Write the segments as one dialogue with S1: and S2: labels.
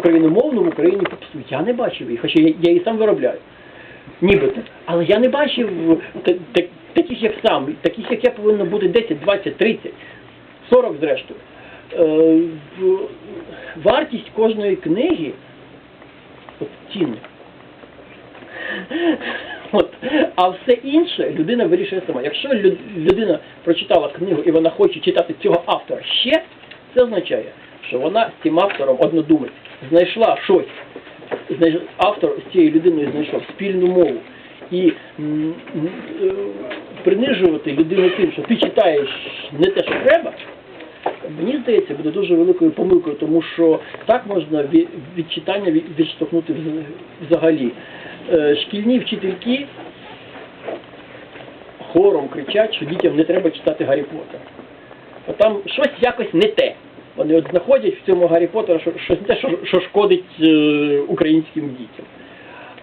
S1: україномовну в Україні попсу. Я не бачив її, хоча я, її сам виробляю. Нібито. Але я не бачив та- та- таких, як сам, таких, як я повинно бути 10, 20, 30, 40 зрештою. Е, вартість кожної книги от цінна. От. А все інше людина вирішує сама. Якщо людина прочитала книгу і вона хоче читати цього автора ще, це означає, що вона з цим автором однодумець знайшла щось. Автор з цією людиною знайшов спільну мову. І е, принижувати людину тим, що ти читаєш не те, що треба, Мені здається, буде дуже великою помилкою, тому що так можна від, читання відштовхнути взагалі. Е, Шкільні вчительки хором кричать, що дітям не треба читати Гаррі Поттера. Бо там щось якось не те. Вони от знаходять в цьому Гаррі Поттера щось те, що, що шкодить е, українським дітям.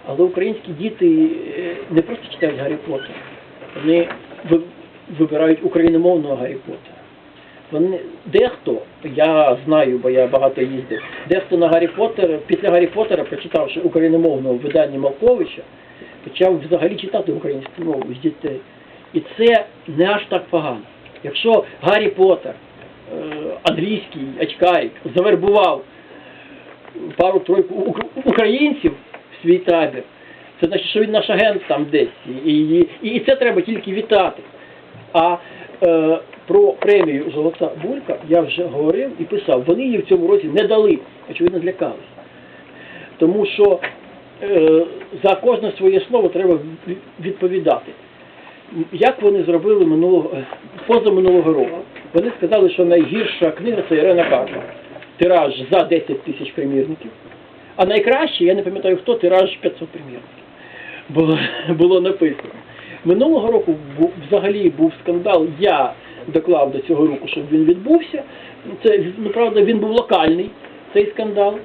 S1: Але українські діти е, не просто читають Гаррі Поттера, вони вибирають україномовного Гаррі Поттера. Вони дехто, я знаю, бо я багато їздив, дехто на Гаррі Поттера, після Гаррі Поттера, прочитавши україномовного видання Малковича, почав взагалі читати українську мову з дітей. І це не аж так погано. Якщо Гаррі Поттер, е, англійський очкарик, завербував пару-тройку українців в свій табір, це значить, що він наш агент там десь. І, і, і, це треба тільки вітати. А е, про премію Золота Булька я вже говорив і писав. Вони її в цьому році не дали, очевидно, злякалися. Тому що е, за кожне своє слово треба відповідати. Як вони зробили минулого, позаминулого року? Вони сказали, що найгірша книга це Ірена Карпа. Тираж за 10 тисяч примірників. А найкраще, я не пам'ятаю хто, тираж 500 примірників. Було, було написано. Минулого року взагалі був скандал. Я доклав до цього року, щоб він відбувся. Це, ну, правда, він був локальний, цей скандал.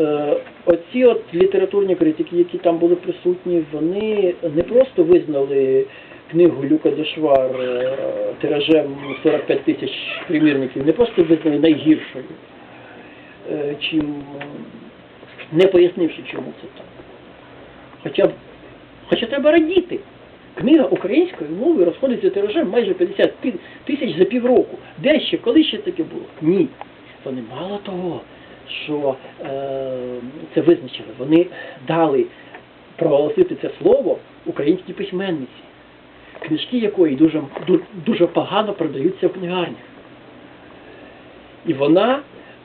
S1: Е, оці от літературні критики, які там були присутні, вони не просто визнали книгу Люка Дешвар е, тиражем 45 тисяч примірників, не просто визнали найгіршою, е, чим не пояснивши, чому це так. Хоча, хоча треба радіти. Книга українською мовою розходиться тиражем майже 50 тисяч за півроку. Де ще, коли ще таке було? Ні. Вони мало того, що е, це визначили, вони дали проголосити це слово українській письменниці, книжки якої дуже, дуже погано продаються в книгарнях. І вона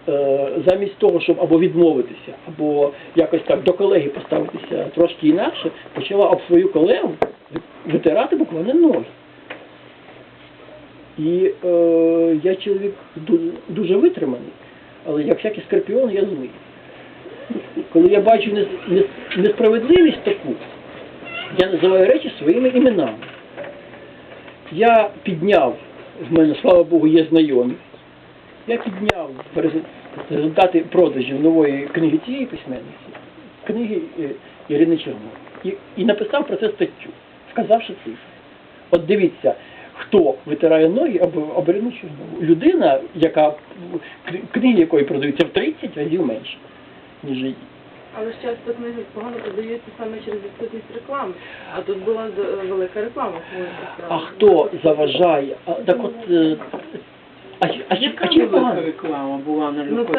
S1: е, замість того, щоб або відмовитися, або якось так до колеги поставитися трошки інакше, почала об свою колегу витирати буквально ноги. І е, я чоловік дуже витриманий, але як всякий скорпіон я злий. Коли я бачу нес- нес- несправедливість таку, я називаю речі своїми іменами. Я підняв, в мене, слава Богу, є знайомі, я підняв результати продажів нової книги цієї письменниці, книги е, Ірини Чернов. І, і написав про це статтю, вказавши цифри. От дивіться, хто витирає ноги Ірину Чернову. Людина, яка книги якої продаються в 30 разів менше, ніж її.
S2: Але ж часто книги погано продаються саме через відсутність реклами. А тут була з- велика реклама.
S1: А хто заважає? А, так от, а, а, а, а, а, а, чи
S3: Яка
S1: погано?
S3: велика реклама була на
S2: Ну,
S3: Люко?